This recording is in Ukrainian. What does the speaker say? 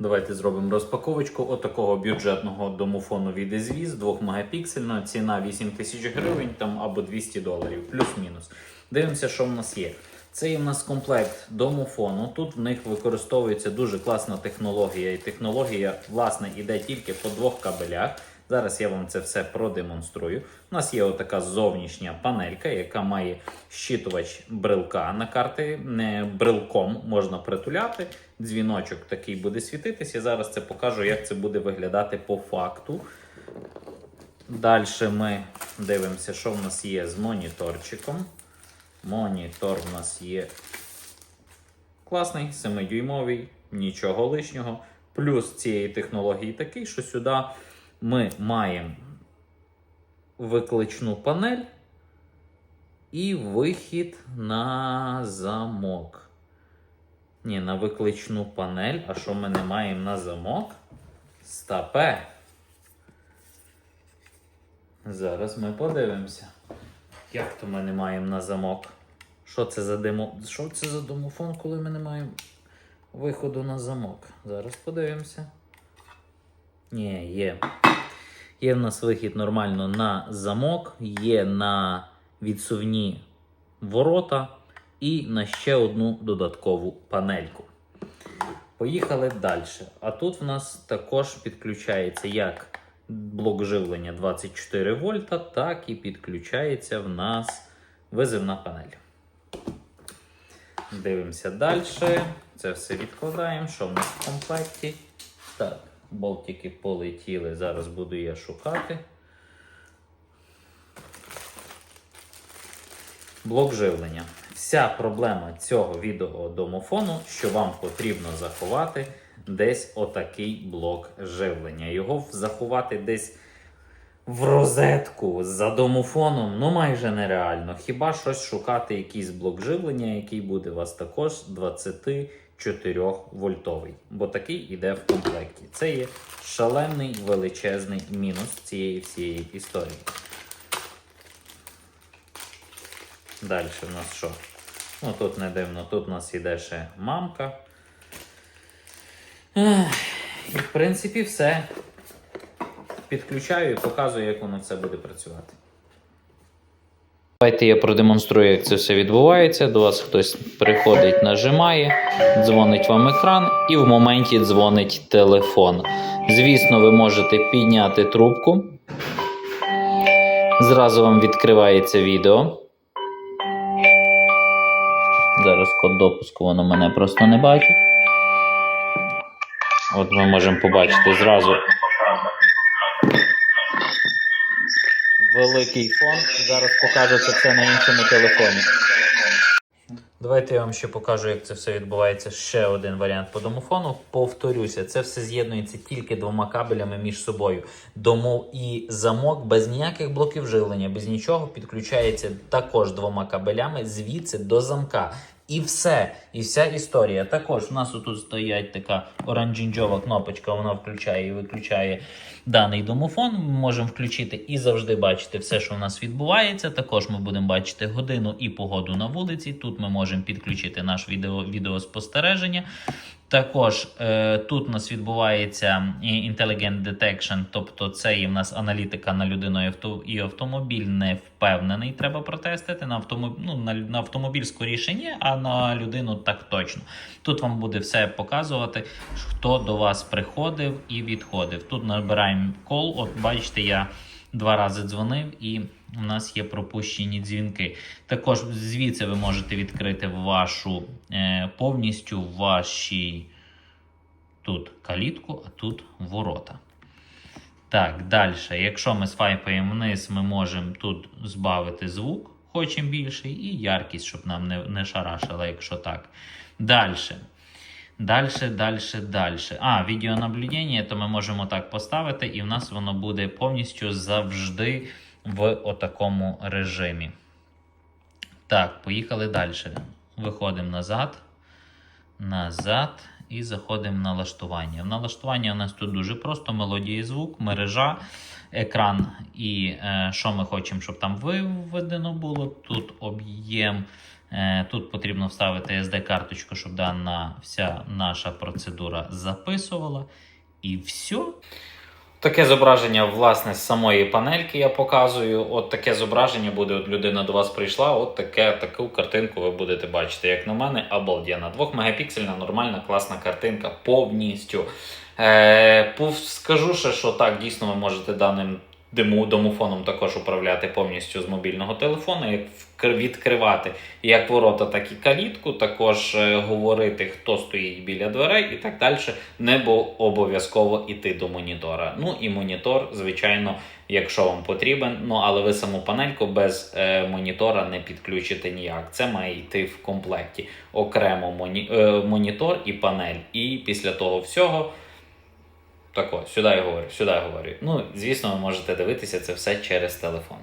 Давайте зробимо розпаковочку отакого бюджетного домофону від Ізвіз, 2 мегапіксельна, ціна 8 тисяч гривень там або 200 доларів, плюс-мінус. Дивимося, що в нас є. Це в нас комплект домофону. Тут в них використовується дуже класна технологія. І технологія, власне, іде тільки по двох кабелях. Зараз я вам це все продемонструю. У нас є отака зовнішня панелька, яка має щитувач брелка на карти. Брелком можна притуляти. Дзвіночок такий буде світитися. Зараз це покажу, як це буде виглядати по факту. Далі ми дивимося, що в нас є з моніторчиком. Монітор в нас є класний, 7-дюймовий, нічого лишнього. Плюс цієї технології такий, що сюди ми маємо викличну панель і вихід на замок. Ні, на викличну панель. А що ми не маємо на замок? Стапе. Зараз ми подивимося. Як то ми не маємо на замок? Що це за демо... Що це за домофон, коли ми не маємо виходу на замок? Зараз подивимося. Ні, є. Є в нас вихід нормально на замок, є на відсувні ворота і на ще одну додаткову панельку. Поїхали далі. А тут в нас також підключається як блок живлення 24 вольта, так і підключається в нас визивна панель. Дивимося далі. Це все відкладаємо. Що в нас в комплекті? Так, болтики полетіли. Зараз буду я шукати. Блок живлення. Вся проблема цього відеодомофону, що вам потрібно заховати десь отакий блок живлення. Його заховати десь в розетку за домофоном ну майже нереально. Хіба щось шукати якийсь блок живлення, який буде у вас також 24 вольтовий. Бо такий іде в комплекті. Це є шалений величезний мінус цієї всієї історії. Далі в нас що? Ну тут не дивно, тут у нас іде ще мамка. І в принципі все. Підключаю і показую, як воно все буде працювати. Давайте я продемонструю, як це все відбувається. До вас хтось приходить, нажимає, дзвонить вам екран, і в моменті дзвонить телефон. Звісно, ви можете підняти трубку. Зразу вам відкривається відео. Зараз код допуску, воно мене просто не бачить. От ми можемо побачити зразу. Великий фон. Зараз покажу це все на іншому телефоні. Давайте я вам ще покажу, як це все відбувається. Ще один варіант по домофону. Повторюся, це все з'єднується тільки двома кабелями між собою. Дому і замок без ніяких блоків живлення, без нічого підключається також двома кабелями звідси до замка. І все, і вся історія. Також у нас тут стоять така оранжінджова кнопочка, вона включає і виключає даний домофон. Ми можемо включити і завжди бачити все, що у нас відбувається. Також ми будемо бачити годину і погоду на вулиці. Тут ми можемо підключити наш відео, відеоспостереження. Також е, тут у нас відбувається Intelligent Detection, тобто це є в нас аналітика на людину і авто, і автомобіль не впевнений. Треба протестити. На автомобіль, ну, на автомобіль скоріше ні, а на людину так точно. Тут вам буде все показувати, хто до вас приходив і відходив. Тут набираємо кол. От бачите, я два рази дзвонив і. У нас є пропущені дзвінки. Також звідси ви можете відкрити вашу е, повністю ваші тут калітку, а тут ворота. Так, далі. Якщо ми свайпаємо вниз, ми можемо тут збавити звук, хочемо більший, і яркість, щоб нам не, не шарашило, якщо так. Далі. Дальше, дальше, дальше. А, відеонаблюдення, то ми можемо так поставити, і в нас воно буде повністю завжди в отакому режимі. Так, поїхали далі. Виходимо назад, назад і заходимо в налаштування. В налаштування у нас тут дуже просто: мелодія і звук, мережа, екран і е, що ми хочемо, щоб там виведено було. Тут об'єм Тут потрібно вставити SD-карточку, щоб дана вся наша процедура записувала. І все. Таке зображення, власне, з самої панельки я показую. От таке зображення буде, от людина до вас прийшла, от таке, таку картинку ви будете бачити. Як на мене, обалденна. 2 мегапіксельна, нормальна, класна картинка повністю. Е, скажу ще, що так, дійсно ви можете даним домофоном також управляти повністю з мобільного телефону, як відкривати як ворота, так і калітку, також е, говорити, хто стоїть біля дверей і так далі. небо обов'язково йти до монітора. Ну і монітор, звичайно, якщо вам потрібен. Ну але ви саму панельку без е, монітора не підключите ніяк. Це має йти в комплекті. Окремо моні, е, монітор і панель. І після того всього. Так ось, сюди я говорю, сюди я говорю. Ну, звісно, ви можете дивитися це все через телефон.